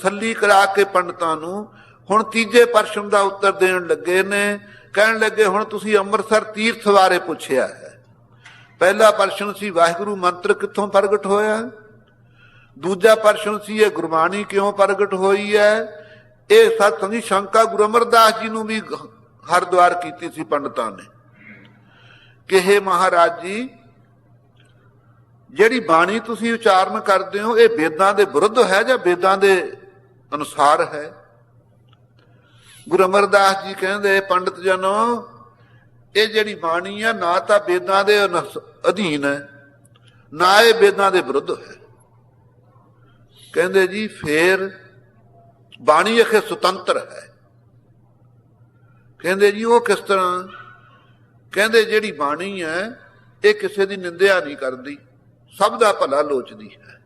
ਤਸੱਲੀ ਕਰਾ ਕੇ ਪੰਡਤਾਂ ਨੂੰ ਹੁਣ ਤੀਜੇ ਪ੍ਰਸ਼ਨ ਦਾ ਉੱਤਰ ਦੇਣ ਲੱਗੇ ਨੇ, ਕਹਿਣ ਲੱਗੇ, ਹੁਣ ਤੁਸੀਂ ਅੰਮ੍ਰਿਤਸਰ ਤੀਰਥ ਬਾਰੇ ਪੁੱਛਿਆ ਹੈ। ਪਹਿਲਾ ਪ੍ਰਸ਼ਨ ਸੀ, ਵਾਹਿਗੁਰੂ ਮੰਤਰ ਕਿੱਥੋਂ ਪ੍ਰਗਟ ਹੋਇਆ? ਦੂਜਾ ਪ੍ਰਸ਼ਨ ਸੀ, ਇਹ ਗੁਰਬਾਣੀ ਕਿਉਂ ਪ੍ਰਗਟ ਹੋਈ ਹੈ? ਇਹ ਸਤਸੰਗ ਦੀ ਸ਼ੰਕਾ ਗੁਰੂ ਅਮਰਦਾਸ ਜੀ ਨੂੰ ਵੀ ਹਰਦੁਆਰ ਕੀਤੀ ਸੀ ਪੰਡਤਾਂ ਨੇ। ਕਿ ਮਹਾਰਾਜ ਜੀ, ਜਿਹੜੀ ਬਾਣੀ ਤੁਸੀਂ ਉਚਾਰਨ ਕਰਦੇ ਹੋ, ਇਹ ਵੇਦਾਂ ਦੇ ਵਿਰੁੱਧ ਹੈ ਜਾਂ ਵੇਦਾਂ ਦੇ ਅਨੁਸਾਰ ਹੈ। ਗੁਰੂ ਅਮਰਦਾਸ ਜੀ ਕਹਿੰਦੇ, ਪੰਡਤ ਜਨੋ, ਇਹ ਜਿਹੜੀ ਬਾਣੀ ਆ, ਨਾ ਤਾਂ ਵੇਦਾਂ ਦੇ ਅਧੀਨ ਹੈ, ਨਾ ਇਹ ਵੇਦਾਂ ਦੇ ਵਿਰੁੱਧ ਹੈ। ਕਹਿੰਦੇ ਜੀ, ਫੇਰ ਬਾਣੀ ਅਖੇ ਸੁਤੰਤਰ ਹੈ। ਕਹਿੰਦੇ ਜੀ, ਉਹ ਕਿਸ ਤਰ੍ਹਾਂ? ਕਹਿੰਦੇ ਜਿਹੜੀ ਬਾਣੀ ਹੈ, ਇਹ ਕਿਸੇ ਦੀ ਨਿੰਦਿਆ ਨਹੀਂ ਕਰਦੀ, ਸਭ ਦਾ ਭਲਾ ਲੋਚਦੀ ਹੈ।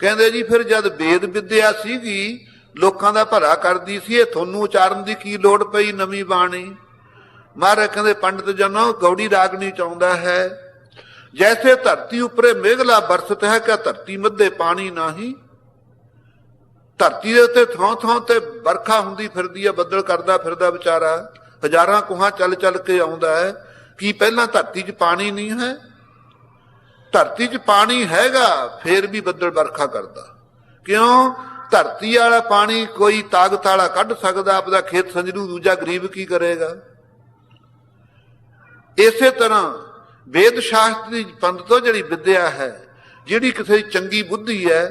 ਕਹਿੰਦੇ ਜੀ, ਫਿਰ ਜਦ ਵੇਦ ਵਿਦਿਆ ਸੀਗੀ, ਲੋਕਾਂ ਦਾ ਭਲਾ ਕਰਦੀ ਸੀ, ਇਹ ਤੁਹਾਨੂੰ ਉਚਾਰਨ ਦੀ ਕੀ ਲੋੜ ਪਈ ਨਵੀਂ ਬਾਣੀ? ਮਹਾਰਾਜ ਕਹਿੰਦੇ, ਪੰਡਤ ਜਨੋ, ਗੌੜੀ ਰਾਗਣੀ ਚਾਹੁੰਦਾ ਹੈ। ਜੈਸੇ ਧਰਤੀ ਉੱਪਰੇ ਮੇਘਲਾ ਬਰਸਤ ਹੈ ਕਿ ਧਰਤੀ ਮੱਧੇ ਪਾਣੀ ਨਹੀਂ? ਧਰਤੀ ਦੇ ਉੱਤੇ ਥਾਂ ਥਾਂ ਤੇ ਵਰਖਾ ਹੁੰਦੀ ਫਿਰਦੀ ਹੈ, ਬੱਦਲ ਕਰਦਾ ਫਿਰਦਾ ਵਿਚਾਰਾ। ਹਜ਼ਾਰਾਂ ਕੁਹਾਂ ਚੱਲ ਚੱਲ ਕੇ ਆਉਂਦਾ ਹੈ। ਕੀ ਪਹਿਲਾਂ ਧਰਤੀ 'ਚ ਪਾਣੀ ਨਹੀਂ ਹੈ? ਧਰਤੀ 'ਚ ਪਾਣੀ ਹੈਗਾ, ਫੇਰ ਵੀ ਬੱਦਲ ਵਰਖਾ ਕਰਦਾ। ਕਿਉਂ? ਧਰਤੀ ਵਾਲਾ ਪਾਣੀ ਕੋਈ ਤਾਕਤ ਵਾਲਾ ਕੱਢ ਸਕਦਾ, ਆਪਦਾ ਖੇਤ ਸੰਜਰੂ, ਦੂਜਾ ਗਰੀਬ ਕੀ ਕਰੇਗਾ? ਇਸੇ ਤਰ੍ਹਾਂ ਵੇਦ ਸ਼ਾਸਤਰ ਦੀ ਪੰਡਤੋ ਜਿਹੜੀ ਵਿਦਿਆ ਹੈ, ਜਿਹੜੀ ਕਿਸੇ ਚੰਗੀ ਬੁੱਧੀ ਹੈ,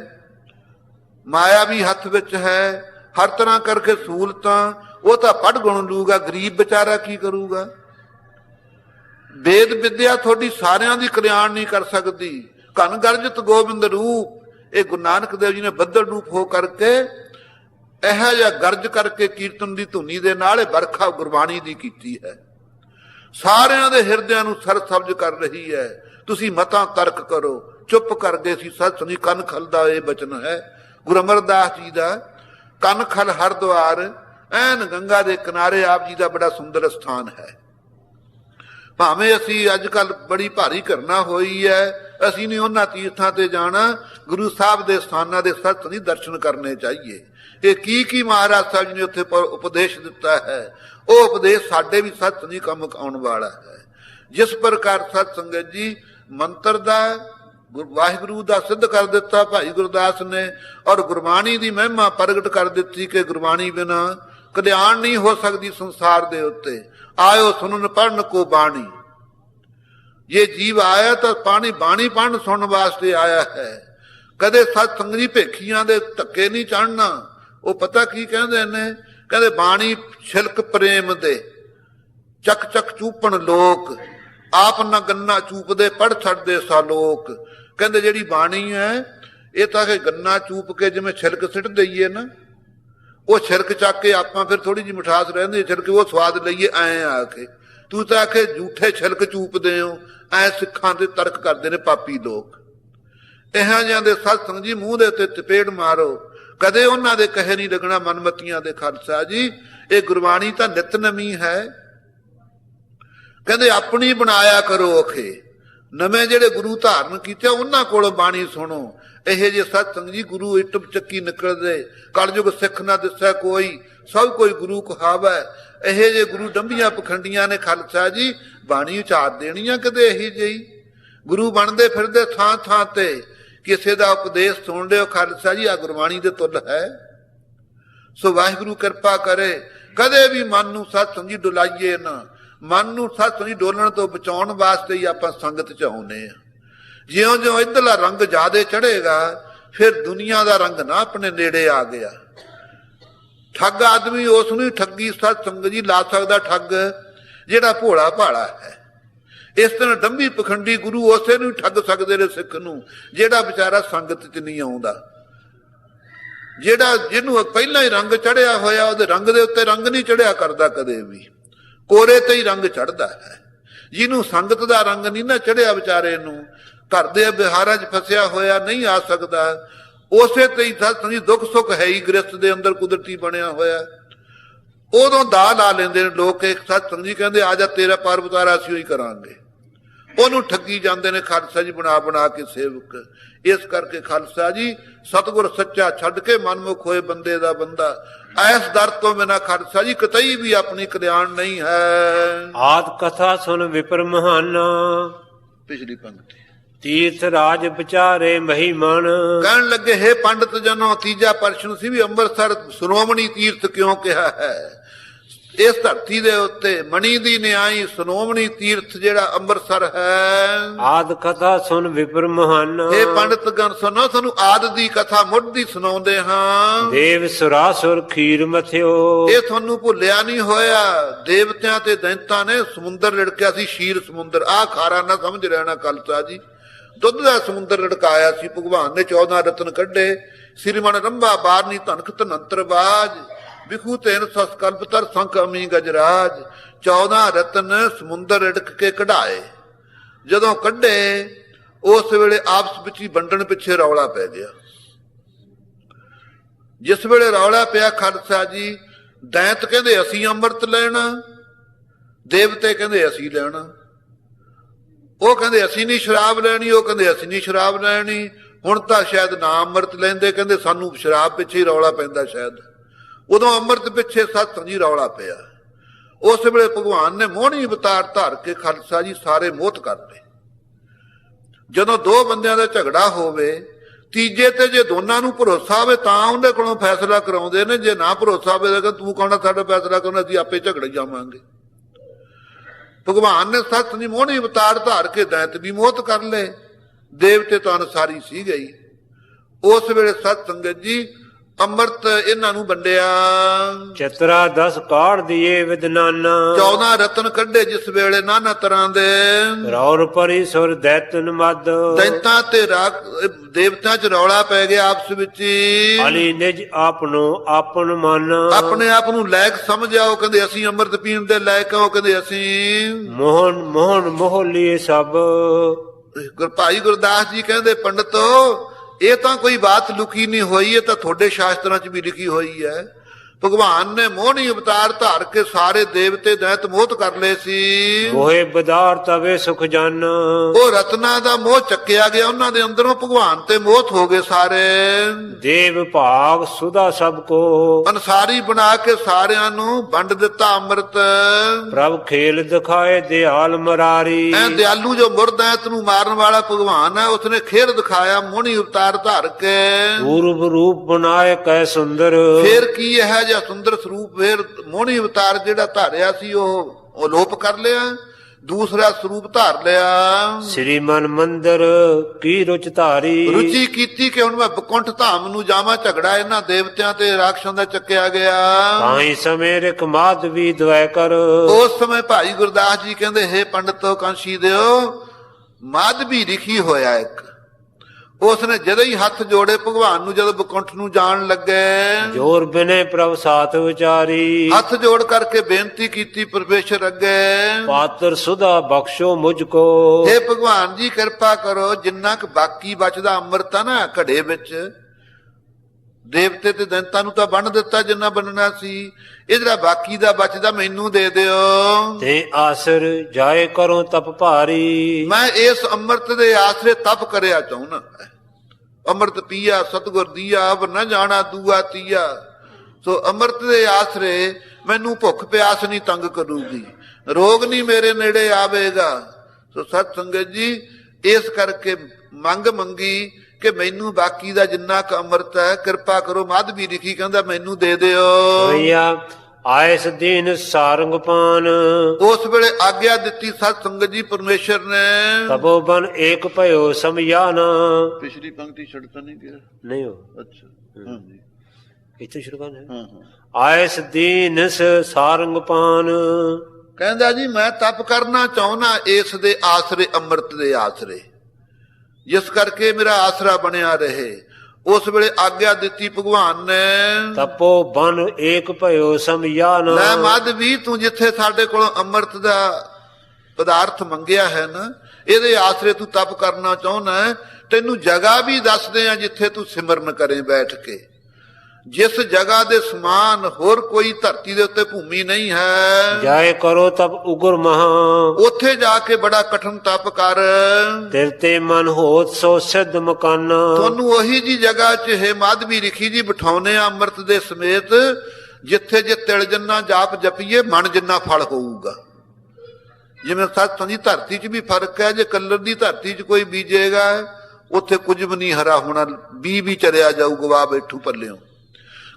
ਮਾਇਆ ਵੀ ਹੱਥ ਵਿੱਚ ਹੈ, ਹਰ ਤਰ੍ਹਾਂ ਕਰਕੇ ਸਹੂਲਤਾਂ, ਉਹ ਤਾਂ ਪੜ ਗੁਣ ਲੂਗਾ ਗਰੀਬ ਵਿਚਾਰਾ ਕੀ ਕਰੂਗਾ? ਵੇਦ ਵਿਦਿਆ ਤੁਹਾਡੀ ਸਾਰਿਆਂ ਦੀ ਕਲਿਆਣ ਨਹੀਂ ਕਰ ਸਕਦੀ। ਘਨ ਗਰਜਤ ਗੋਬਿੰਦ ਰੂਪ, ਇਹ ਗੁਰੂ ਨਾਨਕ ਦੇਵ ਜੀ ਨੇ ਬੱਦਲ ਰੂਪ ਹੋ ਕਰਕੇ ਇਹੋ ਜਿਹਾ ਗਰਜ ਕਰਕੇ ਕੀਰਤਨ ਦੀ ਧੁਨੀ ਦੇ ਨਾਲ ਇਹ ਗੁਰਬਾਣੀ ਦੀ ਕੀਤੀ ਹੈ। ਸਾਰਿਆਂ ਦੇ ਹਿਰਦਿਆਂ ਨੂੰ ਸਰ ਕਰ ਰਹੀ ਹੈ। ਤੁਸੀਂ ਮਤਾਂ ਤਰਕ ਕਰੋ। ਚੁੱਪ ਕਰਦੇ ਸੀ ਸੱਚ ਸੁਣੀ, ਕੰਨ ਖਲਦਾ ਇਹ ਬਚਨ ਹੈ। ਗੁਰੂ ਅਮਰਦਾਸ ਜੀ ਦਾ ਕੰਨ ਖਲ ਹਰਦੁਆਰ, ਐਨ ਗੰਗਾ ਦੇ ਕਿਨਾਰੇ ਆਪ ਜੀ ਦਾ ਬੜਾ ਸੁੰਦਰ ਸਥਾਨ ਹੈ। ਭਾਵੇਂ ਅਸੀਂ ਅੱਜ ਕੱਲ ਬੜੀ ਭਾਰੀ ਘਟਨਾ ਹੋਈ ਹੈ, ਅਸੀਂ ਨਹੀਂ ਉਹਨਾਂ ਤੀਰਥਾਂ ਤੇ ਜਾਣਾ, ਗੁਰੂ ਸਾਹਿਬ ਦੇ ਸਥਾਨਾਂ ਦੇ ਸੱਚ ਨਹੀਂ ਦਰਸ਼ਨ ਕਰਨੇ ਚਾਹੀਏ। ਇਹ ਕੀ ਕੀ ਮਹਾਰਾਜ ਸਾਹਿਬ ਜੀ ਨੇ ਉੱਥੇ ਉਪਦੇਸ਼ ਦਿੱਤਾ ਹੈ? ਉਹ ਉਪਦੇਸ਼ ਸਾਡੇ ਵੀ ਸੱਚ ਨਹੀਂ ਕੰਮ ਆਉਣ ਵਾਲਾ ਹੈ। ਜਿਸ ਪ੍ਰਕਾਰ ਸਤ ਸੰਗਤ ਜੀ ਮੰਤਰ ਦਾ, ਗੁਰ- ਵਾਹਿਗੁਰੂ ਦਾ ਸਿੱਧ ਕਰ ਦਿੱਤਾ ਭਾਈ ਗੁਰਦਾਸ ਨੇ ਔਰ ਗੁਰਬਾਣੀ ਦੀ ਮਹਿਮਾ ਪ੍ਰਗਟ ਕਰ ਦਿੱਤੀ ਕਿ ਗੁਰਬਾਣੀ ਬਿਨਾ ਕਲਿਆਣ ਨਹੀਂ ਹੋ ਸਕਦੀ ਸੰਸਾਰ ਦੇ ਉੱਤੇ। ਆਇਓ ਸੁਣਨ ਪੜਨ ਕੋ ਬਾਣੀ। ਜੇ ਜੀਵ ਆਇਆ ਤਾਂ ਪਾਣੀ ਬਾਣੀ ਪੜਨ ਸੁਣਨ ਵਾਸਤੇ ਆਇਆ ਹੈ। ਕਦੇ ਸਤ ਸੰਗਤ ਭੇਖੀਆਂ ਦੇ ਧੱਕੇ ਨਹੀਂ ਚੜਨਾ ਉਹ ਪਤਾ ਕੀ ਕਹਿੰਦੇ ਨੇ? ਕਹਿੰਦੇ ਬਾਣੀ ਛਿਲਕ ਪ੍ਰੇਮ ਦੇ। ਚੱਕ ਚੱਕ ਚੂਪਣ ਲੋਕ। ਆਪ ਨਾ ਗੰਨਾ ਚੂਪਦੇ ਪੜ ਛੱਡਦੇ ਸਾ ਲੋਕ ਕਹਿੰਦੇ ਜਿਹੜੀ ਬਾਣੀ ਹੈ, ਇਹ ਤਾਂ ਕਿ ਗੰਨਾ ਚੂਪ ਕੇ ਜਿਵੇਂ ਛਿਲਕ ਸਿੱਟ ਦਈਏ ਨਾ। ਉਹ ਛਿਲਕ ਚੱਕ ਕੇ ਆਪਾਂ ਫਿਰ ਥੋੜੀ ਜਿਹੀ ਮਿਠਾਸ ਰਹਿੰਦੀ ਹੈ ਉਹ ਸਵਾਦ ਲਈਏ, ਐ ਆ ਕੇ। ਤੂੰ ਤਾਂ ਆਖੇ ਝੂਠੇ ਛਿਲਕ ਚੂਪਦੇ ਹੋ, ਐ ਸਿੱਖਾਂ ਦੇ ਤਰਕ ਕਰਦੇ ਨੇ ਪਾਪੀ ਲੋਕ। ਇਹਾਂ ਜਿਹਾਂ ਦੇ ਸਤਸੰਗ ਜੀ ਮੂੰਹ ਦੇ ਉੱਤੇ ਚਪੇੜ ਮਾਰੋ। ਕਦੇ ਉਹਨਾਂ ਦੇ ਕਹੇ ਨਹੀਂ ਲੱਗਣਾ ਮਨਮਤੀਆਂ ਦੇ ਖਾਲਸਾ ਜੀ। ਇਹ ਗੁਰਬਾਣੀ ਤਾਂ ਨਿਤ ਨਵੀਂ ਹੈ। ਕਹਿੰਦੇ ਆਪਣੀ ਬਣਾਇਆ ਕਰੋ ਅਖੇ। ਨਵੇਂ ਜਿਹੜੇ ਗੁਰੂ ਧਾਰਨ ਕੀਤੇ ਉਹਨਾਂ ਕੋਲ ਬਾਣੀ ਸੁਣੋ। ਇਹ ਜੇ ਸਤ ਸੰਗ ਜੀ ਗੁਰੂ ਇਟਬ ਚੱਕੀ ਨਿਕਲਦੇ। ਕਲਯੁਗ ਸਿੱਖ ਨਾ ਦਿਸੈ ਕੋਈ, ਸਭ ਕੋਈ ਗੁਰੂ ਕਹਾਵੈ ਇਹ ਜੇ ਗੁਰੂ ਡੰਬੀਆਂ ਪਖੰਡੀਆਂ ਨੇ ਖਾਲਸਾ ਜੀ, ਬਾਣੀ ਉਚਾਰ ਦੇਣੀ ਆ ਕਦੇ ਇਹੀ ਜਿਹੀ। ਗੁਰੂ ਬਣਦੇ ਫਿਰਦੇ ਥਾਂ ਥਾਂ ਤੇ, ਕਿਸੇ ਦਾ ਉਪਦੇਸ਼ ਸੁਣ ਲਿਓ ਖਾਲਸਾ ਜੀ ਆ ਗੁਰਬਾਣੀ ਦੇ ਤੁਲ ਹੈ। ਸੋ ਵਾਹਿਗੁਰੂ ਕਿਰਪਾ ਕਰੇ, ਕਦੇ ਵੀ ਮਨ ਨੂੰ ਸਤ ਸੰਗੀ ਡੁਲਾਈਏ ਨਾ। ਮਨ ਨੂੰ ਸਤ ਸੰਗੀ ਡੋਲਣ ਤੋਂ ਬਚਾਉਣ ਵਾਸਤੇ ਹੀ ਆਪਾਂ ਸੰਗਤ ਚ ਆਉਨੇ ਆ ਜਿਉਂ ਜਿਉਂ ਇਧਰਲਾ ਰੰਗ ਜ਼ਿਆਦੇ ਚੜੇਗਾ ਫਿਰ ਦੁਨੀਆ ਦਾ ਰੰਗ ਨਾ ਆਪਣੇ ਨੇੜੇ ਆ ਗਿਆ। ਠੱਗ ਆਦਮੀ ਉਸ ਨੂੰ ਠੱਗੀ ਸਤ ਸੰਗਤ ਜੀ ਲਾ ਸਕਦਾ ਠੱਗ, ਜਿਹੜਾ ਭੋਲਾ ਭਾਲਾ ਹੈ। ਇਸ ਤਰ੍ਹਾਂ ਡੰਬੀ ਪਖੰਡੀ ਗੁਰੂ ਉਸੇ ਨੂੰ ਹੀ ਠੱਗ ਸਕਦੇ ਨੇ ਸਿੱਖ ਨੂੰ, ਜਿਹੜਾ ਵਿਚਾਰਾ ਸੰਗਤ 'ਚ ਨਹੀਂ ਆਉਂਦਾ। ਜਿਹੜਾ ਜਿਹਨੂੰ ਪਹਿਲਾਂ ਹੀ ਰੰਗ ਚੜਿਆ ਹੋਇਆ, ਉਹਦੇ ਰੰਗ ਦੇ ਉੱਤੇ ਰੰਗ ਨਹੀਂ ਚੜਿਆ ਕਰਦਾ ਕਦੇ ਵੀ। ਕੋਰੇ ਤੇ ਹੀ ਰੰਗ ਚੜਦਾ ਹੈ। ਜਿਹਨੂੰ ਸੰਗਤ ਦਾ ਰੰਗ ਨਹੀਂ ਨਾ ਚੜਿਆ ਵਿਚਾਰੇ ਨੂੰ, ਘਰ ਦੇ ਵਿਹਾਰਾਂ 'ਚ ਫਸਿਆ ਹੋਇਆ ਨਹੀਂ ਆ ਸਕਦਾ। ਉਸੇ ਤੇ ਹੀ ਸੱਚ ਸੰਗੀ ਦੁੱਖ ਸੁੱਖ ਹੈ ਹੀ ਗ੍ਰਸਤ ਦੇ ਅੰਦਰ ਕੁਦਰਤੀ ਬਣਿਆ ਹੋਇਆ। ਉਦੋਂ ਦਾ ਲਾ ਲੈਂਦੇ ਨੇ ਲੋਕ, ਇੱਕ ਸੱਚ ਸੰਗੀ ਕਹਿੰਦੇ, ਆ ਜਾ ਤੇਰਾ ਪਾਰ ਉਤਾਰਾ ਅਸੀਂ ਹੀ ਕਰਾਂਗੇ। ਉਹਨੂੰ ਠੱਗੀ ਜਾਂਦੇ ਨੇ ਖਾਲਸਾ ਜੀ ਬਣਾ ਬਣਾ ਕੇ ਸੇਵਕ। ਇਸ ਕਰਕੇ ਖਾਲਸਾ ਜੀ ਸਤਗੁਰ ਸੱਚਾ ਛੱਡ ਕੇ ਮਨਮੁਖ ਹੋਏ ਬੰਦੇ ਦਾ ਬੰਦਾ। ਐਸ ਦਰ ਤੋਂ ਬਿਨਾ ਖਾਲਸਾ ਜੀ ਕਤਈ ਵੀ ਆਪਣੀ ਕਲਿਆਣ ਨਹੀਂ ਹੈ। ਆਦ ਕਥਾ ਸੁਨ ਵਿਪਰ ਮਹਾਨਾ। ਪਿਛਲੀ ਪੰਕਤੀ। ਤੀਰਥ ਰਾਜ ਵਿਚਾਰੇ ਮਹੀਮਨ। ਕਹਿਣ ਲੱਗੇ ਹੈ ਪੰਡਤ ਜਨੋ ਤੀਜਾ ਪ੍ਰਸ਼ਨ ਸੀ ਵੀ ਅੰਮ੍ਰਿਤਸਰ ਸ਼੍ਰੋਮਣੀ ਤੀਰਥ ਕਿਉਂ ਕਿਹਾ ਹੈ? ਇਸ ਧਰਤੀ ਦੇ ਉੱਤੇ ਮਣੀ ਦੀ ਨਿਆਈ ਸ਼੍ਰੋਮਣੀ ਤੀਰਥ ਜਿਹੜਾ ਅੰਮ੍ਰਿਤਸਰ ਹੈ। ਆਦ ਕਥਾ ਸੁਨ ਵਿਪਰ ਮਹਾਨਾ। ਇਹ ਪੰਡਤ ਗਣ ਸੁਣੋ ਤੁਹਾਨੂੰ ਆਦ ਦੀ ਕਥਾ ਮੁੱਢ ਦੀ ਸੁਣਾਉਂਦੇ ਹਾਂ। ਦੇਵ ਸੁਰਾਸੁਰ ਖੀਰ ਮਥਿਓ। ਇਹ ਤੁਹਾਨੂੰ ਭੁੱਲਿਆ ਨਹੀਂ ਹੋਇਆ। ਦੇਵਤਿਆਂ ਤੇ ਦੈਂਤਾਂ ਨੇ ਸਮੁੰਦਰ ਲੜਕਿਆ ਸੀ ਸ਼ੀਰ ਸਮੁੰਦਰ। ਆਹ ਖਾਰਾ ਨਾ ਸਮਝ ਰਹਿਣਾ ਕਲਸਾ ਜੀ। ਦੁੱਧ ਦਾ ਸਮੁੰਦਰ ਲੜਕਾਇਆ ਸੀ ਭਗਵਾਨ ਨੇ 14 ਰਤਨ ਕੱਢੇ। ਸ੍ਰੀਮਨ ਰੰਭਾ ਬਾਰਨੀ ਧਨਕ ਧਨੰਤਰ ਬਾਜ ਵਿਖੂ ਤੈਨ ਸਸਕਲਪਤਰ ਸੰਕ ਗਜਰਾਜ 14 ਰਤਨ ਸਮੁੰਦਰ ਰੜਕ ਕੇ ਕਢਾਏ। ਜਦੋਂ ਕੱਢੇ, ਉਸ ਵੇਲੇ ਆਪਸ ਵਿੱਚ ਹੀ ਵੰਡਣ ਪਿੱਛੇ ਰੌਲਾ ਪੈ ਗਿਆ। ਜਿਸ ਵੇਲੇ ਰੌਲਾ ਪਿਆ, ਖਾਲਸਾ ਜੀ, ਦੈਂਤ ਕਹਿੰਦੇ ਅਸੀਂ ਅੰਮ੍ਰਿਤ ਲੈਣਾ, ਦੇਵਤੇ ਕਹਿੰਦੇ ਅਸੀਂ ਲੈਣਾ। ਉਹ ਕਹਿੰਦੇ ਅਸੀਂ ਨਹੀਂ ਸ਼ਰਾਬ ਲੈਣੀ, ਉਹ ਕਹਿੰਦੇ ਅਸੀਂ ਨਹੀਂ ਸ਼ਰਾਬ ਲੈਣੀ। ਹੁਣ ਤਾਂ ਸ਼ਾਇਦ ਨਾ ਅੰਮ੍ਰਿਤ ਲੈਂਦੇ, ਕਹਿੰਦੇ ਸਾਨੂੰ ਸ਼ਰਾਬ ਪਿੱਛੇ ਹੀ ਰੌਲਾ ਪੈਂਦਾ ਸ਼ਾਇਦ। ਉਦੋਂ ਅੰਮ੍ਰਿਤ ਪਿੱਛੇ ਸਤਸੰਗ ਜੀ ਰੌਲਾ ਪਿਆ। ਉਸ ਵੇਲੇ ਭਗਵਾਨ ਨੇ ਮੋਹਣੀ ਅਵਤਾਰ ਧਾਰ ਕੇ ਖਾਲਸਾ ਜੀ ਸਾਰੇ ਮੋਹਤ ਕਰ ਜਦੋਂ ਦੋ ਬੰਦਿਆਂ ਦਾ ਝਗੜਾ ਹੋਵੇ, ਤੀਜੇ ਤੇ ਜੇ ਦੋਨਾਂ ਨੂੰ ਭਰੋਸਾ ਹੋਵੇ ਤਾਂ ਉਹਦੇ ਕੋਲੋਂ ਫੈਸਲਾ ਕਰਾਉਂਦੇ ਨੇ। ਜੇ ਨਾ ਭਰੋਸਾ ਹੋਵੇ ਤਾਂ ਤੂੰ ਕਹਣਾ ਸਾਡਾ ਫੈਸਲਾ ਕਰਨਾ, ਅਸੀਂ ਆਪੇ ਝਗੜ ਜਾਵਾਂਗੇ। ਭਗਵਾਨ ਨੇ ਸੱਤ ਦੀ ਮੋਹਣੀ ਅਵਤਾਰ ਧਾਰ ਕੇ ਦੈਂਤ ਵੀ ਮੋਹਤ ਕਰ ਲਏ। ਦੇਵਤੇ ਤਾਂ ਅਨਸਾਰੀ ਸੀ ਗਈ। ਉਸ ਵੇਲੇ ਸਤ ਸੰਗਤ ਜੀ ਅੰਮ੍ਰਿਤ ਇਹਨਾਂ ਨੂੰ ਵੰਡਿਆ। ਚਤਰਾ ਦਸ ਕਾੜ ਦੀਏ ਵਿਦਨਾਨਾ 14 ਰਤਨ ਕੱਢੇ ਜਿਸ ਵੇਲੇ ਨਾਨਾ ਤਰ੍ਹਾਂ ਦੇ। ਰੌਰ ਪਰੀ ਸੁਰ ਦੈਤਨ ਮਦ। ਦੈਂਤਾਂ ਤੇ ਰਾਖ ਦੇਵਤਾਂ ਚ ਰੌਲਾ ਪੈ ਗਿਆ ਆਪਸ ਵਿੱਚ ਅਲੀ ਨਿਜ ਆਪਨੋ ਆਪਨ ਮਨ। ਆਪਣੇ ਆਪ ਨੂੰ ਲਾਇਕ ਸਮਝਿਆ ਉਹ ਕਹਿੰਦੇ ਅਸੀਂ ਅੰਮ੍ਰਿਤ ਪੀਣ ਦੇ ਲਾਇਕ ਹਾਂ ਉਹ ਕਹਿੰਦੇ ਅਸੀਂ। ਮੋਹਨ ਮੋਹਨ ਮੋਹ ਲਿਏ ਸਭ। ਭਾਈ ਗੁਰਦਾਸ ਜੀ ਕਹਿੰਦੇ ਪੰਡਤੋ ਇਹ ਤਾਂ ਕੋਈ ਬਾਤ ਲੁਕੀ ਨਹੀਂ ਹੋਈ, ਇਹ ਤਾਂ ਤੁਹਾਡੇ ਸ਼ਾਸਤਰਾਂ 'ਚ ਵੀ ਲਿਖੀ ਹੋਈ ਹੈ। ਭਗਵਾਨ ਨੇ ਮੋਹਣੀ ਅਵਤਾਰ ਧਾਰ ਕੇ ਸਾਰੇ ਦੇਵਤੇ ਦੈਤ ਮੋਹਤ ਕਰ ਲਏ ਸੀ। ਮੋਹੇ ਬਦਾਰ ਤਵੇ ਸੁਖ ਜਨ। ਉਹ ਰਤਨਾ ਦਾ ਮੋਹ ਚੱਕਿਆ ਗਿਆ ਉਹਨਾਂ ਦੇ ਅੰਦਰੋਂ ਭਗਵਾਨ ਤੇ ਮੋਹਤ ਹੋ ਗਏ ਸਾਰੇ। ਦੇਵ ਭਾਗ ਸੁਦਾ ਸਭ ਕੋ। ਅਨਸਾਰੀ ਬਣਾ ਕੇ ਸਾਰਿਆਂ ਨੂੰ ਵੰਡ ਦਿੱਤਾ ਅੰਮ੍ਰਿਤ। ਪ੍ਰਭ ਖੇਲ ਦਿਖਾਏ ਦਿਆਲ ਮਰਾਰੀ। ਐ ਦਿਆਲੂ ਜੋ ਮੁਰਦੈਤ ਨੂੰ ਮਾਰਨ ਵਾਲਾ ਭਗਵਾਨ ਹੈ ਉਸਨੇ ਖੇਰ ਦਿਖਾਇਆ ਮੋਹਣੀ ਅਵਤਾਰ ਧਾਰ ਕੇ। ਪੂਰਬ ਰੂਪ ਬਣਾਏ ਕੈ ਸੁੰਦਰ। ਫੇਰ ਕੀ ਇਹ ਜਿਹਾ ਸੁੰਦਰ ਸਰੂਪ ਫੇਰ ਮੋਹਣੀ ਅਵਤਾਰ ਜਿਹੜਾ ਧਾਰਿਆ ਸੀ ਉਹ ਅਲੋਪ ਕਰ ਲਿਆ ਦੂਸਰਾ ਸਰੂਪ ਧਾਰ ਲਿਆ। ਸ੍ਰੀ ਮਨ ਮੰਦਰ ਕੀ ਰੁਚ ਧਾਰੀ? ਰੁਚੀ ਕੀਤੀ ਕਿ ਹੁਣ ਮੈਂ ਬਕੁੰਠ ਧਾਮ ਨੂੰ ਜਾਵਾਂ ਝਗੜਾ ਇਹਨਾਂ ਦੇਵਤਿਆਂ ਤੇ ਰਾਖਸ਼ਾਂ ਦਾ ਚੱਕਿਆ ਗਿਆ। ਤਾਈ ਸਮੇਂ ਰਿਕ ਮਾਧਵੀ ਦਵੈ ਕਰ। ਉਸ ਸਮੇਂ ਭਾਈ ਗੁਰਦਾਸ ਜੀ ਕਹਿੰਦੇ ਹੈ ਪੰਡਤੋ ਕਾਂਸ਼ੀ ਦਿਓ ਮਾਧਵੀ ਲਿਖੀ ਹੋਇਆ ਇੱਕ। ਉਸ ਨੇ ਜਦੋਂ ਹੀ ਹੱਥ ਜੋੜੇ ਭਗਵਾਨ ਨੂੰ ਜਦੋਂ ਬਕੁੰਠ ਨੂੰ ਜਾਣ ਲੱਗੇ। ਜੋਰ ਬਿਨੇ ਪ੍ਰਭ ਸਾਥ ਵਿਚਾਰੀ। ਹੱਥ ਜੋੜ ਕਰਕੇ ਬੇਨਤੀ ਕੀਤੀ ਪਰਮੇਸ਼ਰ ਅੱਗੇ। ਪਾਤਰ ਸੁਦਾ ਬਖਸ਼ੋ ਮੁਝ ਕੋ। हे ਭਗਵਾਨ ਜੀ ਕਿਰਪਾ ਕਰੋ ਜਿੰਨਾ ਕੁ ਬਾਕੀ ਬਚਦਾ ਅੰਮ੍ਰਿਤ ਆ ਨਾ ਘੜੇ ਵਿੱਚ ਦੇਵਤੇ ਤੇ ਦੰਤਾਂ ਨੂੰ ਤਾਂ ਬੰਨ ਦਿੱਤਾ ਜਿੰਨਾ ਬੰਨਣਾ ਸੀ। ਇਹ ਜਿਹੜਾ ਬਾਕੀ ਦਾ ਬਚਦਾ ਮੈਨੂੰ ਦੇ ਦਿਓ। ਤੇ ਆਸਰ ਜਾਏ ਕਰੋ ਤਪ ਭਾਰੀ। ਮੈਂ ਇਸ ਅੰਮ੍ਰਿਤ ਦੇ ਆਸਰੇ ਤਪ ਕਰਿਆ ਚਾਹੁੰਨਾ ਅੰਮ੍ਰਿਤ ਪੀਆ ਸਤਗੁਰ ਦੀਆ ਅਬ ਨਾ ਜਾਣਾ ਦੂਆ ਤੀਆ। ਸੋ ਅੰਮ੍ਰਿਤ ਦੇ ਆਸਰੇ ਮੈਨੂੰ ਭੁੱਖ ਪਿਆਸ ਨਹੀਂ ਤੰਗ ਕਰੂਗੀ। ਰੋਗ ਨਹੀਂ ਮੇਰੇ ਨੇੜੇ ਆਵੇਗਾ। ਸੋ ਸਤ ਸੰਗਤ ਜੀ ਇਸ ਕਰਕੇ ਮੰਗ ਮੰਗੀ ਕਿ ਮੈਨੂੰ ਬਾਕੀ ਦਾ ਜਿੰਨਾ ਕੁ ਅੰਮ੍ਰਿਤ ਹੈ ਕਿਰਪਾ ਕਰੋ ਮਾਧਵੀ ਲਿਖੀ ਕਹਿੰਦਾ ਮੈਨੂੰ ਦੇ ਦਿਓ। ਭਈਆ ਆਇਸ ਦੀਨ ਸਾਰੰਗ ਪਾਨ ਉਸ ਵੇਲੇ ਆਗਿਆ ਦਿੱਤੀ ਸਤ ਸੰਗਤ ਜੀ ਪਰਮੇਸ਼ਰ ਨੇ। ਤਬੋ ਬਨ ਏਕ ਭਇਓ ਸਮਝਾਨਾ। ਪਿਛਲੀ ਪੰਕਤੀ ਛੱਡਤਾ ਨਹੀਂ ਗਿਆ? ਨਹੀਂ ਹੋ। ਅੱਛਾ ਹਾਂਜੀ। ਇੱਥੇ ਸ਼ੁਰੂ ਕਰਨਾ ਹੈ? ਹਾਂ ਹਾਂ। ਆਇਸ ਦੀਨ ਸਾਰੰਗ ਪਾਨ ਕਹਿੰਦਾ ਜੀ ਮੈਂ ਤਪ ਕਰਨਾ ਚਾਹੁੰਨਾ ਇਸ ਦੇ ਆਸਰੇ ਅੰਮ੍ਰਿਤ ਦੇ ਆਸਰੇ। ਜਿਸ ਕਰਕੇ ਮੇਰਾ ਆਸਰਾ ਬਣਿਆ ਰਹੇ। ਉਸ ਵੇਲੇ ਆਗਿਆ ਦਿੱਤੀ ਭਗਵਾਨ ਨੇ ਤਪੋ ਬਨ ਏਕ ਭਇਓ ਸਮਝਾਨਾ ਲੈ ਮਾਧਵੀ ਤੂੰ ਜਿੱਥੇ ਸਾਡੇ ਕੋਲੋਂ ਅੰਮ੍ਰਿਤ ਦਾ ਪਦਾਰਥ ਮੰਗਿਆ ਹੈ ਨਾ ਇਹਦੇ ਆਸਰੇ ਤੂੰ ਤਪ ਕਰਨਾ ਚਾਹੁੰਦਾ ਤੈਨੂੰ ਜਗ੍ਹਾ ਵੀ ਦੱਸਦੇ ਆ ਜਿੱਥੇ ਤੂੰ ਸਿਮਰਨ ਕਰੇ ਬੈਠ ਕੇ। ਜਿਸ ਜਗ੍ਹਾ ਦੇ ਸਮਾਨ ਹੋਰ ਕੋਈ ਧਰਤੀ ਦੇ ਉੱਤੇ ਭੂਮੀ ਨਹੀਂ ਹੈ ਜਾਏ ਕਰੋ ਤਬ ਉਗਰ ਮਹਾ। ਉੱਥੇ ਜਾ ਕੇ ਬੜਾ ਕਠਨ ਤਪ ਕਰ। ਤਿਰ ਤੇ ਮਨ ਹੋਤ ਸੋ ਸਿੱਧ ਮਕਾਨਾ। ਤੁਹਾਨੂੰ ਉਹੀ ਜੀ ਜਗ੍ਹਾ 'ਚ ਹੈ ਮਾਧਵੀ ਰਿਖੀ ਜੀ ਬਿਠਾਉਨੇ ਆ ਅੰਮ੍ਰਿਤ ਦੇ ਸਮੇਤ ਜਿੱਥੇ ਜੇ ਤਿਲ ਜੰਨਾ ਜਾਪ ਜਪੀਏ ਮਨ ਜਿੰਨਾ ਫਲ ਹੋਊਗਾ। ਜਿਵੇਂ ਸੱਤ ਦੀ ਧਰਤੀ 'ਚ ਵੀ ਫ਼ਰਕ ਹੈ ਜੇ ਕੱਲਰ ਦੀ ਧਰਤੀ 'ਚ ਕੋਈ ਬੀਜੇਗਾ ਉੱਥੇ ਕੁਝ ਵੀ ਨਹੀਂ ਹਰਾ ਹੋਣਾ ਬੀ ਵੀ ਚਰਿਆ ਜਾਊ ਗਵਾ ਬੈਠੂ ਪੱਲਿਓ।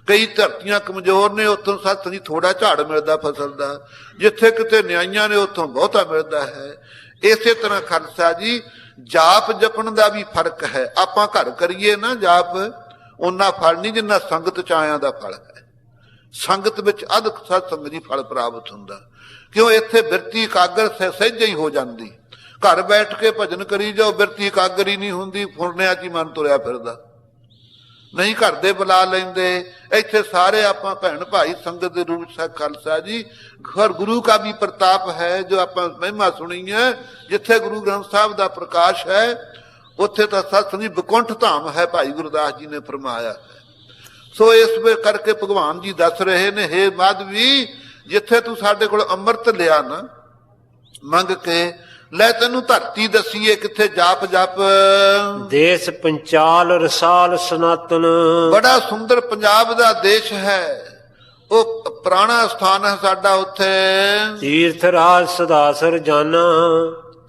ਕਈ ਧਰਤੀਆਂ ਕਮਜ਼ੋਰ ਨੇ, ਉੱਥੋਂ ਸੱਤ ਦੀ ਥੋੜਾ ਝਾੜ ਮਿਲਦਾ ਫਸਲ ਦਾ। ਜਿੱਥੇ ਕਿਤੇ ਨਿਆਈਆਂ ਨੇ, ਉੱਥੋਂ ਬਹੁਤਾ ਮਿਲਦਾ ਹੈ। ਇਸੇ ਤਰ੍ਹਾਂ ਖਾਲਸਾ ਜੀ, ਜਾਪ ਜਪਣ ਦਾ ਵੀ ਫ਼ਰਕ ਹੈ। ਆਪਾਂ ਘਰ ਕਰੀਏ ਨਾ ਜਾਪ ਉਹਨਾਂ ਫਲ ਨਹੀਂ ਜਿੰਨਾ ਸੰਗਤ ਚ ਆਇਆਂ ਦਾ ਫਲ ਹੈ। ਸੰਗਤ ਵਿੱਚ ਅਧ ਸਤਸੰਗ ਦੀ ਫਲ ਪ੍ਰਾਪਤ ਹੁੰਦਾ। ਕਿਉਂ? ਇੱਥੇ ਬਿਰਤੀ ਇਕਾਗਰ ਸ- ਸਹਿਜੇ ਹੀ ਹੋ ਜਾਂਦੀ। ਘਰ ਬੈਠ ਕੇ ਭਜਨ ਕਰੀ ਜਾਓ, ਬਿਰਤੀ ਇਕਾਗਰ ਹੀ ਨਹੀਂ ਹੁੰਦੀ, ਫੁਰਨਿਆਂ 'ਚ ਹੀ ਮਨ ਤੁਰਿਆ ਫਿਰਦਾ। ਨਹੀਂ ਘਰ ਦੇ ਬੁਲਾ ਲੈਂਦੇ। ਇੱਥੇ ਸਾਰੇ ਆਪਾਂ ਭੈਣ ਭਾਈ ਸੰਗਤ ਦੇ ਰੂਪ ਸਾ ਖਾਲਸਾ ਜੀ। ਘਰ ਗੁਰੂ ਦਾ ਵੀ ਪ੍ਰਤਾਪ ਹੈ, ਜੋ ਆਪਾਂ ਮਹਿਮਾ ਸੁਣੀ ਹੈ, ਜਿੱਥੇ ਗੁਰੂ ਗ੍ਰੰਥ ਸਾਹਿਬ ਦਾ ਪ੍ਰਕਾਸ਼ ਹੈ, ਉੱਥੇ ਤਾਂ ਸਤਿ ਦੀ ਬਕੁੰਠ ਧਾਮ ਹੈ, ਭਾਈ ਗੁਰਦਾਸ ਜੀ ਨੇ ਫਰਮਾਇਆ। ਸੋ ਇਸ ਵੇ ਕਰਕੇ ਭਗਵਾਨ ਜੀ ਦੱਸ ਰਹੇ ਨੇ, ਹੇ ਮਾਧਵੀ, ਜਿੱਥੇ ਤੂੰ ਸਾਡੇ ਕੋਲ ਅੰਮ੍ਰਿਤ ਲਿਆ ਨਾ, ਮੰਗ ਕੇ ਲੈ ਤੈਨੂੰ ਧਰਤੀ ਦਸੀਏ ਕਿੱਥੇ ਜਾਪ ਜਪ। ਦੇਸ ਪੰਚਾਲ ਰਸਾਲ ਸਨਾਤਨ। ਬੜਾ ਸੁੰਦਰ ਪੰਜਾਬ ਦਾ ਦੇਸ਼ ਹੈ। ਉਹ ਪੁਰਾਣਾ ਸਥਾਨ ਹੈ ਸਾਡਾ ਉੱਥੇ। ਤੀਰਥ ਰਾਜ ਸਦਾਸਰ ਜਾਨਾ।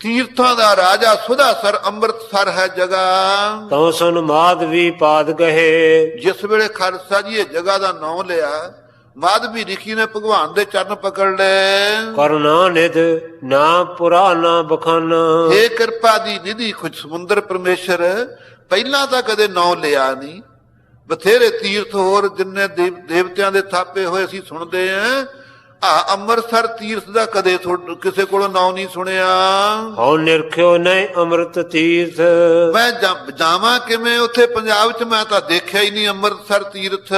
ਤੀਰਥਾਂ ਦਾ ਰਾਜਾ ਸੁਧਾਸਰ ਅੰਮ੍ਰਿਤਸਰ ਹੈ ਜਗ੍ਹਾ ਤਉ ਸੁਨ ਮਾਧਵੀ ਪਾਦ ਗਏ ਜਿਸ ਵੇਲੇ ਖਾਲਸਾ ਜੀ ਇਹ ਜਗ੍ਹਾ ਦਾ ਨਾਮ ਲਿਆ ਮਾਧਵੀ ਰਿਖੀ ਨੇ ਭਗਵਾਨ ਦੇ ਚਰਨ ਪਕੜ ਲਏ ਕਰੁਣਾ ਨਿਧ ਨਾ ਪੁਰਾ ਨਾ ਬਖਾਨਾ। ਇਹ ਕਿਰਪਾ ਦੀ ਨਿਧੀ ਖੁਦ ਸਮੁੰਦਰ ਪਰਮੇਸ਼ਰ ਪਹਿਲਾਂ ਤਾਂ ਕਦੇ ਨਾਂ ਲਿਆ ਨਹੀਂ। ਬਥੇਰੇ ਤੀਰਥ ਹੋਰ ਜਿੰਨੇ ਦੇਵ- ਦੇਵਤਿਆਂ ਦੇ ਥਾਪੇ ਹੋਏ ਅਸੀਂ ਸੁਣਦੇ ਆਂ। ਆ ਅੰਮ੍ਰਿਤਸਰ ਤੀਰਥ ਦਾ ਕਦੇ ਕਿਸੇ ਕੋਲੋਂ ਨਾਂ ਨਹੀਂ ਸੁਣਿਆ। ਹਉ ਨਿਰਖਿਓ ਨੈ ਅੰਮ੍ਰਿਤ ਤੀਰਥ। ਮੈਂ ਜਾਵਾਂ ਕਿਵੇਂ? ਉੱਥੇ ਪੰਜਾਬ 'ਚ ਮੈਂ ਤਾਂ ਦੇਖਿਆ ਹੀ ਨਹੀਂ ਅੰਮ੍ਰਿਤਸਰ ਤੀਰਥ।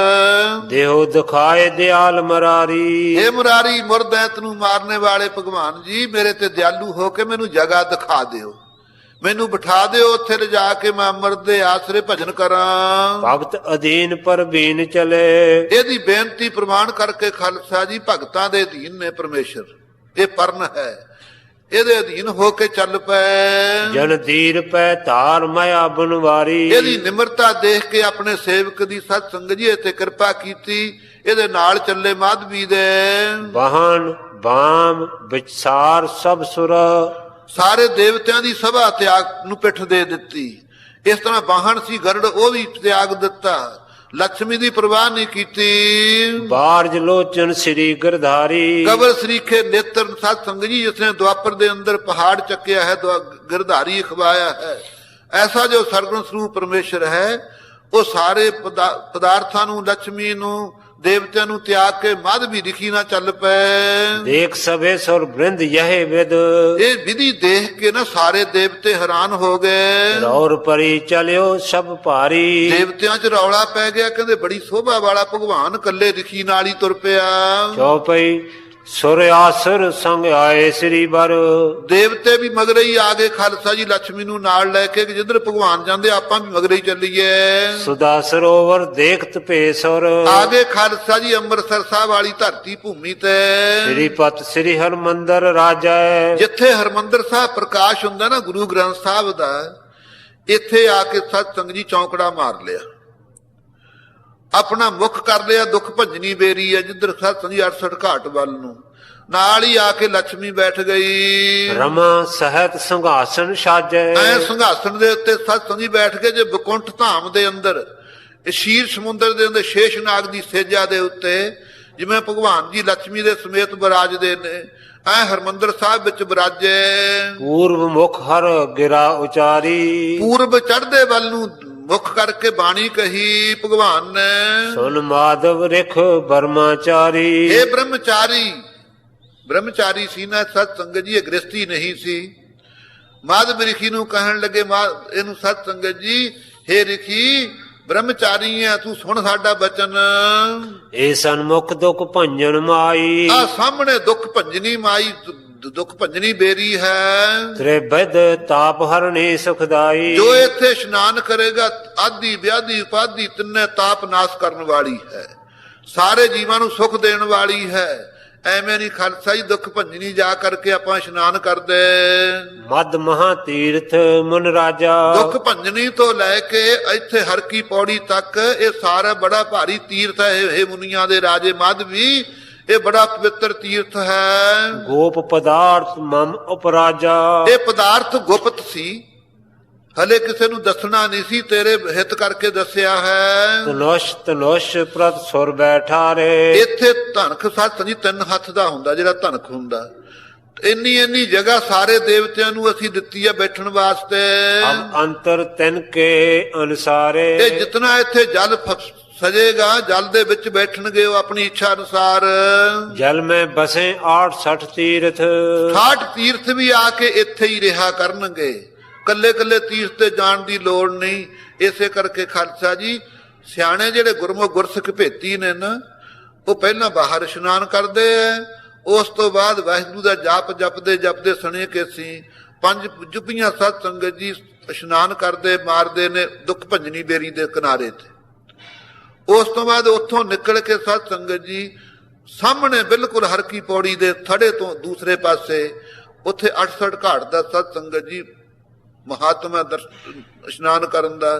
ਦੇਹੋ ਦਿਖਾਏ ਦਿਆਲ ਮਰਾਰੀ। ਇਹ ਮੁਰਾਰੀ ਮੁਰਦੈਤ ਨੂੰ ਮਾਰਨੇ ਵਾਲੇ ਭਗਵਾਨ ਜੀ ਮੇਰੇ ਤੇ ਦਿਆਲੂ ਹੋ ਕੇ ਮੈਨੂੰ ਜਗ੍ਹਾ ਦਿਖਾ ਦਿਓ। ਮੈਨੂੰ ਬਿਠਾ ਦਿਓ ਉੱਥੇ ਲਿਜਾ ਕੇ ਮੈਂ ਅੰਮ੍ਰਿਤ ਦੇ ਆਸਰੇ ਭਜਨ ਕਰਾਂ। ਭਗਤ ਅਧੀਨ ਪਰ ਬੀਨ ਚਲੇ। ਇਹਦੀ ਬੇਨਤੀ ਪ੍ਰਮਾਣ ਕਰਕੇ ਖਾਲਸਾ ਜੀ ਭਗਤਾਂ ਦੇ ਅਧੀਨ ਨੇ ਪਰਮੇਸ਼ਰ। ਇਹ ਪਰਨ ਹੈ। ਇਹਦੇ ਅਧੀਨ ਹੋ ਕੇ ਚੱਲ ਪਏ ਜਨ ਧੀਰ ਪੈ ਧਾਰ ਮਾਇਆ ਬਨਵਾਰੀ ਇਹਦੀ ਨਿਮਰਤਾ ਦੇਖ ਕੇ ਆਪਣੇ ਸੇਵਕ ਦੀ ਸਤ ਸੰਗਤ ਜੀ ਤੇ ਕਿਰਪਾ ਕੀਤੀ। ਇਹਦੇ ਨਾਲ ਚੱਲੇ ਮਾਧਵੀ ਦੇ। ਵਾਹਨ ਬਾਮ ਵਿਚਾਰ ਸਭ ਸੁਰ। ਸਾਰੇ ਦੇਵਤਿਆਂ ਦੀ ਸਭਾ ਤਿਆਗ ਨੂੰ ਪਿੱਠ ਦੇ ਦਿੱਤੀ। ਇਸ ਤਰ੍ਹਾਂ ਵਾਹਣ ਸੀ ਗਰੜ ਉਹ ਵੀ ਤਿਆਗ ਦਿੱਤਾ। ਲక్ష్ਮੀ ਦੀ ਪ੍ਰਵਾਹ ਨਹੀਂ ਕੀਤੀ। ਬਾਰਜ ਲੋਚਨ ਸ੍ਰੀ ਗਿਰਧਾਰੀ। ਕਬਰ ਸ੍ਰੀਖੇ ਨੇਤਰ ਸਾਧ ਸੰਗ ਜੀ ਜਿਸ ਦੁਆਪਰ ਦੇ ਅੰਦਰ ਪਹਾੜ ਚੱਕਿਆ ਹੈ ਦੁਆ ਗਿਰਧਾਰੀ ਖਵਾਇਆ ਹੈ। ਐਸਾ ਜੋ ਸਰਗੁਣ ਸਰੂਪ ਪਰਮੇਸ਼ਰ ਹੈ ਉਹ ਸਾਰੇ ਪਦਾਰਥਾਂ ਨੂੰ ਲక్ష్ਮੀ ਨੂੰ ਦੇਵਤਿਆਂ ਨੂੰ ਤਿਆਗ ਕੇ ਮਾਧਵੀ ਰਿਖੀ ਨਾਲ ਚੱਲ ਪਏ ਦੇਖ ਸਭੇ ਸੁਰ ਬ੍ਰਿੰਦ ਯਹ ਵਿਦ। ਇਹ ਵਿਧੀ ਦੇਖ ਕੇ ਨਾ ਸਾਰੇ ਦੇਵਤੇ ਹੈਰਾਨ ਹੋ ਗਏ। ਰੌਰ ਪਰੀ ਚਲਿਓ ਸਭ ਭਾਰੀ। ਦੇਵਤਿਆਂ 'ਚ ਰੌਲਾ ਪੈ ਗਿਆ ਕਹਿੰਦੇ ਬੜੀ ਸੋਭਾ ਵਾਲਾ ਭਗਵਾਨ ਕੱਲੇ ਰਿਖੀ ਨਾਲ ਹੀ ਤੁਰ ਪਿਆ। ਚੌਪਈ ਸੁਰ ਆਸਰ ਸੰਗ ਆਏ ਸ੍ਰੀ ਬਰ। ਦੇਵਤੇ ਵੀ ਮਗਰੇ ਹੀ ਆ ਗਏ ਖਾਲਸਾ ਜੀ ਲక్ష్ਮੀ ਨੂੰ ਨਾਲ ਲੈ ਕੇ ਕਿ ਜਿੱਧਰ ਭਗਵਾਨ ਜਾਂਦੇ ਆਪਾਂ ਵੀ ਮਗਰੇ ਹੀ ਚੱਲੀਏ। ਸੁਦਾ ਸਰੋਵਰ ਦੇਖਤ ਭੇਸੁਰ ਆ ਗਏ ਖਾਲਸਾ ਜੀ ਅੰਮ੍ਰਿਤਸਰ ਸਾਹਿਬ ਵਾਲੀ ਧਰਤੀ ਭੂਮੀ ਤੇ। ਸ੍ਰੀ ਪਤ ਸ੍ਰੀ ਹਰਮੰਦਰ ਰਾਜੈ। ਜਿੱਥੇ ਹਰਮੰਦਰ ਸਾਹਿਬ ਪ੍ਰਕਾਸ਼ ਹੁੰਦਾ ਨਾ ਗੁਰੂ ਗ੍ਰੰਥ ਸਾਹਿਬ ਦਾ ਇੱਥੇ ਆ ਕੇ ਸਤ ਸੰਗ ਜੀ ਚੌਂਕੜਾ ਮਾਰ ਲਿਆ। ਆਪਣਾ ਮੁਖ ਕਰ ਲਿਆ ਦੁੱਖ ਭੰਜਨੀ ਬੇਰੀ ਹੈ ਜਿੱਧਰ ਸਤਿ 68 ਘਾਟ ਵੱਲ ਨੂੰ। ਨਾਲ ਹੀ ਆ ਕੇ ਲక్ష్ਮੀ ਬੈਠ ਗਈ। ਰਮਾ ਸਹਿਤ ਸੰਘਾਸਨ ਸਾਜੈ ਐ ਸੰਘਾਸਨ ਦੇ ਉੱਤੇ ਸਤ ਬੈਠ ਕੇ ਜੇ ਬਕੁੰਠ ਧਾਮ ਦੇ ਅੰਦਰ ਸ਼ੀਰ ਸਮੁੰਦਰ ਦੇ ਅੰਦਰ ਸ਼ੇਸ਼ਨਾਗ ਦੀ ਸੇਜਾ ਦੇ ਉੱਤੇ ਜਿਵੇਂ ਭਗਵਾਨ ਜੀ ਲక్ష్ਮੀ ਦੇ ਸਮੇਤ ਬਰਾਜਦੇ ਨੇ ਐ ਹਰਮੰਦਰ ਸਾਹਿਬ ਵਿੱਚ ਬਰਾਜੇ। ਪੂਰਬ ਮੁਖ ਹਰ ਗਿਰਾ ਉਚਾਰੀ। ਪੂਰਬ ਚੜਦੇ ਵੱਲ ਨੂੰ ਮੁਖ ਕਰਕੇ ਬਾਣੀ ਕਹੀ ਭਗਵਾਨ ਨੇ। ਸੁਨ ਮਾਧਵ ਰਿਖ ਬਰਮਾਚਾਰੀ ਇਹ ਬ੍ਰਹਮਚਾਰੀ ਬ੍ਰਹਮਚਾਰੀ ਸੀ ਨਾ ਸਤ ਸੰਗਤ ਜੀ ਇਹ ਗ੍ਰਸਤੀ ਨਹੀਂ ਸੀ। ਮਾਧਵ ਰਿਖੀ ਨੂੰ ਕਹਿਣ ਲੱਗੇ ਇਹਨੂੰ ਸਤ ਸੰਗਤ ਜੀ हे ਰਿਖੀ ਬ੍ਰਹਮਚਾਰੀ ਆ ਤੂੰ ਸੁਣ ਸਾਡਾ ਬਚਨ। ਏ ਸਨਮੁਖ ਦੁਖ ਭੰਜਨ ਮਾਈ। ਆ ਸਾਹਮਣੇ ਦੁੱਖ ਭੰਜਨੀ ਮਾਈ ਦੁੱਖ ਭੰਜਣੀ ਬੇਰੀ ਹੈ। ਤ੍ਰਿਬਦ ਤਾਪ ਹਰਣੀ ਸੁਖਦਾਈ। ਜੋ ਇੱਥੇ ਇਸ਼ਨਾਨ ਕਰੇਗਾ ਆਦੀ ਵਿਆਦੀ ਉਪਾਦੀ ਤਿੰਨੇ ਤਾਪ ਨਾਸ਼ ਕਰਨ ਵਾਲੀ ਹੈ। ਸਾਰੇ ਜੀਵਾਂ ਨੂੰ ਸੁਖ ਦੇਣ ਵਾਲੀ ਹੈ। ਐਵੇਂ ਨਹੀਂ ਖਾਲਸਾ ਜੀ ਦੁੱਖ ਭੰਜਣੀ ਜਾ ਕਰਕੇ ਆਪਾਂ ਇਸ਼ਨਾਨ ਕਰਦੇ। ਮਦ ਮਹਾ ਤੀਰਥ ਮਨ ਰਾਜਾ। ਦੁੱਖ ਭੰਜਣੀ ਤੋਂ ਲੈ ਕੇ ਇੱਥੇ ਹਰ ਕੀ ਪੌੜੀ ਤੱਕ ਇਹ ਸਾਰਾ ਬੜਾ ਭਾਰੀ ਤੀਰਥ ਹੈ। ਇਹ ਮੁਨੀਆਂ ਦੇ ਰਾਜੇ ਮਦ ਵੀ ਇਹ ਬੜਾ ਪਵਿੱਤਰ ਤੀਰਥ ਹੈ। ਗੋਪ ਪਦਾਰਥ ਮਮ ਉਪਰਾਜਾ। ਇਹ ਪਦਾਰਥ ਗੁਪਤ ਸੀ। ਹਲੇ ਕਿਸੇ ਨੂੰ ਦੱਸਣਾ ਨਹੀਂ ਸੀ ਤੇਰੇ ਹਿੱਤ ਕਰਕੇ ਦੱਸਿਆ ਹੈ। ਤਨੁਸ਼ ਤਨੁਸ਼ ਪ੍ਰਤ ਸੁਰ ਬੈਠਾ ਰੇ ਇੱਥੇ ਧਨਖ ਸੱਤ ਜੀ ਤਿੰਨ ਹੱਥ ਦਾ ਹੁੰਦਾ ਜਿਹੜਾ ਧਨਖ ਹੁੰਦਾ। ਇੰਨੀ ਇੰਨੀ ਜਗ੍ਹਾ ਸਾਰੇ ਦੇਵਤਿਆਂ ਨੂੰ ਅਸੀਂ ਦਿੱਤੀ ਹੈ ਬੈਠਣ ਵਾਸਤੇ। ਅਬ ਅੰਤਰ ਤਿਨ ਕੇ ਅਨਸਾਰੇ। ਇਹ ਜਿਤਨਾ ਇੱਥੇ ਜਲ ਸਜੇਗਾ ਜਲ ਦੇ ਵਿੱਚ ਬੈਠਣਗੇ ਉਹ ਆਪਣੀ ਇੱਛਾ ਅਨੁਸਾਰ। ਜਲ ਮੈਂ ਬਸੇ 68 ਤੀਰਥ। 60 ਤੀਰਥ ਵੀ ਆ ਕੇ ਇੱਥੇ ਹੀ ਰਿਹਾ ਕਰਨਗੇ। ਕੱਲੇ ਕੱਲੇ ਤੀਰਥ ਤੇ ਜਾਣ ਦੀ ਲੋੜ ਨਹੀਂ। ਇਸੇ ਕਰਕੇ ਖਾਲਸਾ ਜੀ ਸਿਆਣੇ ਜਿਹੜੇ ਗੁਰਮੁਖ ਗੁਰਸਿੱਖ ਭੇਤੀ ਨੇ ਨਾ ਉਹ ਪਹਿਲਾਂ ਬਾਹਰ ਇਸ਼ਨਾਨ ਕਰਦੇ ਐ। ਉਸ ਤੋਂ ਬਾਅਦ ਵਾਹਿਗੁਰੂ ਦਾ ਜਾਪ ਜਪਦੇ ਜਪਦੇ ਸਣੇ ਕੇ ਸੀ ਪੰਜ ਜੁਪੀਆਂ ਸਤ ਸੰਗਤ ਜੀ ਇਸ਼ਨਾਨ ਕਰਦੇ ਮਾਰਦੇ ਨੇ ਦੁੱਖ ਭੰਜਨੀ ਬੇਰੀ ਦੇ ਕਿਨਾਰੇ ਤੇ। ਉਸ ਤੋਂ ਬਾਅਦ ਉੱਥੋਂ ਨਿਕਲ ਕੇ ਸਤ ਸੰਗਤ ਜੀ ਸਾਹਮਣੇ ਬਿਲਕੁਲ ਹਰਕੀ ਪੌੜੀ ਦੇ ਥੜੇ ਤੋਂ ਦੂਸਰੇ ਪਾਸੇ ਉੱਥੇ 68 ਘਾਟ ਦਾ ਸਤ ਸੰਗਤ ਜੀ ਮਹਾਤਮਾ ਇਸ਼ਨਾਨ ਕਰਨ ਦਾ।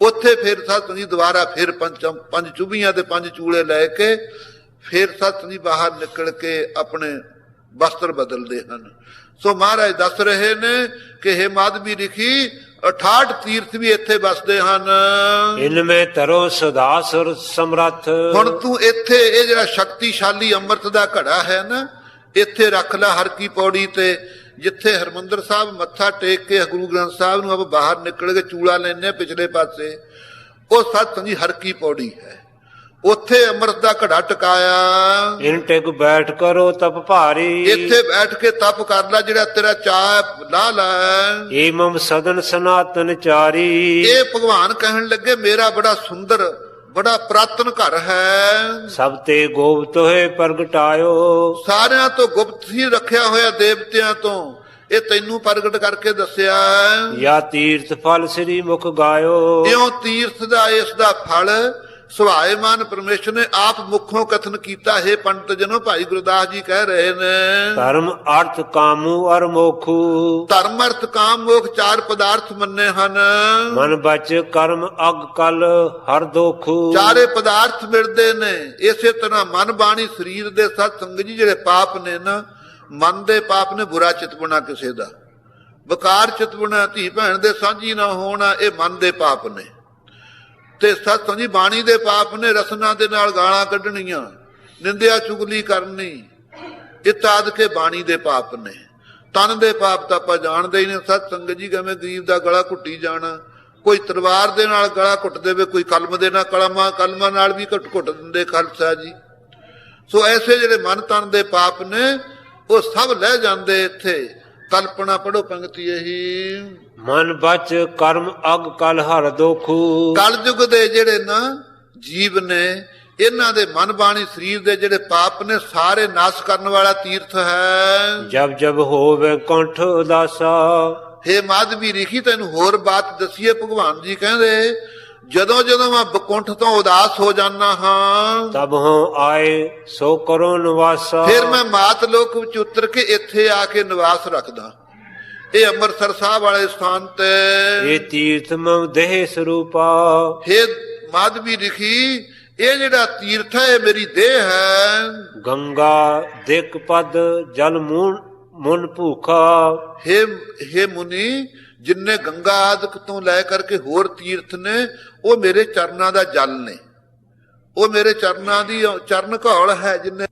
ਉੱਥੇ ਫਿਰ ਸਤ ਜੀ ਦੁਬਾਰਾ ਫਿਰ ਪੰਜ ਪੰਜ ਚੁਬੀਆਂ ਤੇ ਪੰਜ ਚੂਲੇ ਲੈ ਕੇ ਫਿਰ ਸਤ ਜੀ ਬਾਹਰ ਨਿਕਲ ਕੇ ਆਪਣੇ ਵਸਤਰ ਬਦਲਦੇ ਹਨ। ਸੋ ਮਹਾਰਾਜ ਦੱਸ ਰਹੇ ਨੇ ਕਿ ਇਹ ਮਾਧਵੀ ਲਿਖੀ 68 ਤੀਰਥ ਵੀ ਇੱਥੇ ਵਸਦੇ ਹਨ। ਇਨ ਮੈਂ ਤਰੋ ਸਦਾ ਸੁਰ ਸਮਰੱਥ। ਹੁਣ ਤੂੰ ਇੱਥੇ ਇਹ ਜਿਹੜਾ ਸ਼ਕਤੀਸ਼ਾਲੀ ਅੰਮ੍ਰਿਤ ਦਾ ਘੜਾ ਹੈ ਨਾ ਇੱਥੇ ਰੱਖ ਲੈ ਹਰ ਕੀ ਪੌੜੀ ਤੇ ਜਿੱਥੇ ਹਰਮੰਦਰ ਸਾਹਿਬ ਮੱਥਾ ਟੇਕ ਕੇ ਗੁਰੂ ਗ੍ਰੰਥ ਸਾਹਿਬ ਨੂੰ ਆਪਾਂ ਬਾਹਰ ਨਿਕਲ ਕੇ ਚੂੜਾ ਲੈਣੇ ਪਿਛਲੇ ਪਾਸੇ। ਉਹ ਸੱਤ ਸੰਗੀ ਹਰ ਕੀ ਪੌੜੀ ਹੈ। ਉੱਥੇ ਅੰਮ੍ਰਿਤ ਦਾ ਘੜਾ ਟਿਕਾਇਆ। ਇਨ ਟਿਕ ਬੈਠ ਕਰੋ ਤਪ ਭਾਰੀ। ਇੱਥੇ ਬੈਠ ਕੇ ਤਪ ਕਰ ਲੈ ਜਿਹੜਾ ਤੇਰਾ ਚਾਹ ਲਾ ਲਾ। ਏਮਮ ਸਦਨ ਸਨਾਤਨ ਚਾਰੀ। ਇਹ ਭਗਵਾਨ ਕਹਿਣ ਲੱਗੇ ਮੇਰਾ ਬੜਾ ਸੁੰਦਰ ਬੜਾ ਪ੍ਰਾਤਨ ਘਰ ਹੈ। ਸਭ ਤੇ ਗੋਬਤ ਹੋਏ ਪ੍ਰਗਟਾਇਓ। ਸਾਰਿਆਂ ਤੋਂ ਗੁਪਤ ਹੀ ਰੱਖਿਆ ਹੋਇਆ ਦੇਵਤਿਆਂ ਤੋਂ। ਇਹ ਤੈਨੂੰ ਪ੍ਰਗਟ ਕਰਕੇ ਦੱਸਿਆ। ਯਾ ਤੀਰਥ ਫਲ ਸ੍ਰੀ ਮੁਖ ਗਾਇਓ। ਇਉਂ ਤੀਰਥ ਦਾ ਇਸ ਦਾ ਫਲ ਸੁਹਾਇਮਾਨ ਪਰਮੇਸ਼ਰ ਨੇ ਆਪ ਮੁਖੋਂ ਕਥਨ ਕੀਤਾ ਹੈ ਪੰਡਤ ਜਨੋ ਭਾਈ ਗੁਰਦਾਸ ਜੀ ਕਹਿ ਰਹੇ ਨੇ। ਧਰਮ ਅਰਥ ਕਾਮੂ ਅਰ ਮੋਖੂ। ਧਰਮ ਅਰਥ ਕਾਮ ਮੋਖ ਚਾਰ ਪਦਾਰਥ ਮੰਨੇ ਹਨ। ਮਨ ਬਚ ਕਰਮ ਅਗ ਕਲ ਹਰ ਦੋਖੂ। ਚਾਰੇ ਪਦਾਰਥ ਮਿਲਦੇ ਨੇ। ਇਸੇ ਤਰ੍ਹਾਂ ਮਨ ਬਾਣੀ ਸਰੀਰ ਦੇ ਸਤ ਸੰਗ ਜੀ ਜਿਹੜੇ ਪਾਪ ਨੇ ਨਾ ਮਨ ਦੇ ਪਾਪ ਨੇ ਬੁਰਾ ਚਿਤਵਣਾ ਕਿਸੇ ਦਾ। ਵਿਕਾਰ ਚਿਤਵਣਾ ਧੀ ਭੈਣ ਦੇ ਸਾਂਝੀ ਨਾ ਹੋਣਾ ਇਹ ਮਨ ਦੇ ਪਾਪ ਨੇ। ਤੇ ਸਤ ਸੰਗੀ ਬਾਣੀ ਦੇ ਪਾਪ ਨੇ ਰਸਨਾ ਦੇ ਨਾਲ ਗਾਲਾਂ ਕੱਢਣੀਆਂ, ਨਿੰਦਿਆ ਚੁਗਲੀ ਕਰਨੀ। ਇਤਾਦ ਕੇ ਬਾਣੀ ਦੇ ਪਾਪ ਨੇ। ਤਨ ਦੇ ਪਾਪ ਤਾਂ ਆਪਾਂ ਜਾਣਦੇ ਹੀ ਨੇ, ਸਤ ਸੰਗਤ ਜੀ ਕਿਵੇਂ ਗਰੀਬ ਦਾ ਗਲਾ ਘੁੱਟੀ ਜਾਣਾ। ਕੋਈ ਤਲਵਾਰ ਦੇ ਨਾਲ ਗਲਾ ਘੁੱਟ ਦੇਵੇ, ਕੋਈ ਕਲਮ ਦੇ ਨਾਲ ਕਲਮਾ, ਕਲਮਾਂ ਨਾਲ ਵੀ ਘੁੱਟ ਘੁੱਟ ਦਿੰਦੇ ਖਾਲਸਾ ਜੀ। ਸੋ ਐਸੇ ਜਿਹੜੇ ਮਨ ਤਨ ਦੇ ਪਾਪ ਨੇ, ਉਹ ਸਭ ਲੈ ਜਾਂਦੇ ਇੱਥੇ। ਕਲਪਨਾ ਪੜੋ ਪੰਕਤੀ ਇਹੀ। ਮਨ ਬਚ ਕਰਮ ਅਗ ਕਲ ਹਰ ਦੋਖੂ। ਕਲਯੁਗ ਦੇ ਜਿਹੜੇ ਨਾ ਜੀਵ ਨੇ ਇਹਨਾਂ ਦੇ ਮਨ ਬਾਣੀ ਸਰੀਰ ਦੇ ਜਿਹੜੇ ਪਾਪ ਨੇ ਸਾਰੇ ਨਾਸ਼ ਕਰਨ ਵਾਲਾ ਤੀਰਥ ਹੈ। ਜਬ ਜਬ ਹੋਵੇ ਕੰਠ ਉਦਾਸਾ। ਹੇ ਮਾਧਵੀ ਰਿਖੀ ਤੈਨੂੰ ਹੋਰ ਬਾਤ ਦਸੀਏ ਭਗਵਾਨ ਜੀ ਕਹਿੰਦੇ ਜਦੋਂ ਜਦੋਂ ਮੈਂ ਬਕੁੰਠ ਤੋਂ ਉਦਾਸ ਹੋ ਜਾਣਾ ਹਾਂ ਤਬ ਹਉ ਆਏ ਸੋ ਕਰੋ ਨਿਵਾਸਾ। ਫਿਰ ਮੈਂ ਮਾਤ ਲੋਕ ਵਿੱਚ ਉਤਰ ਕੇ ਇੱਥੇ ਆ ਕੇ ਨਿਵਾਸ ਰੱਖਦਾ। ਇਹ ਅੰਮ੍ਰਿਤਸਰ ਸਾਹਿਬ ਵਾਲੇ ਸਥਾਨ ਤੇ। ਇਹ ਤੀਰਥ ਮਮ ਦੇਹ ਸਰੂਪਾ। ਹੇ ਮਾਧਵੀ ਰਿਖੀ ਇਹ ਜਿਹੜਾ ਤੀਰਥ ਹੈ ਮੇਰੀ ਦੇਹ ਹੈ। ਗੰਗਾ ਦਿਕ ਪਦ ਜਲ ਮੂਨ ਮੁਨ ਭੂਖਾ। ਹੇ ਹੇ ਮੁਨੀ ਜਿੰਨੇ ਗੰਗਾ ਆਦਿਕ ਤੋਂ ਲੈ ਕਰਕੇ ਹੋਰ ਤੀਰਥ ਨੇ, ਉਹ ਮੇਰੇ ਚਰਨਾਂ ਦਾ ਜਲ ਨੇ। ਉਹ ਮੇਰੇ ਚਰਨਾਂ ਦੀ, ਚਰਨ ਘੌਲ ਹੈ ਜਿੰਨੇ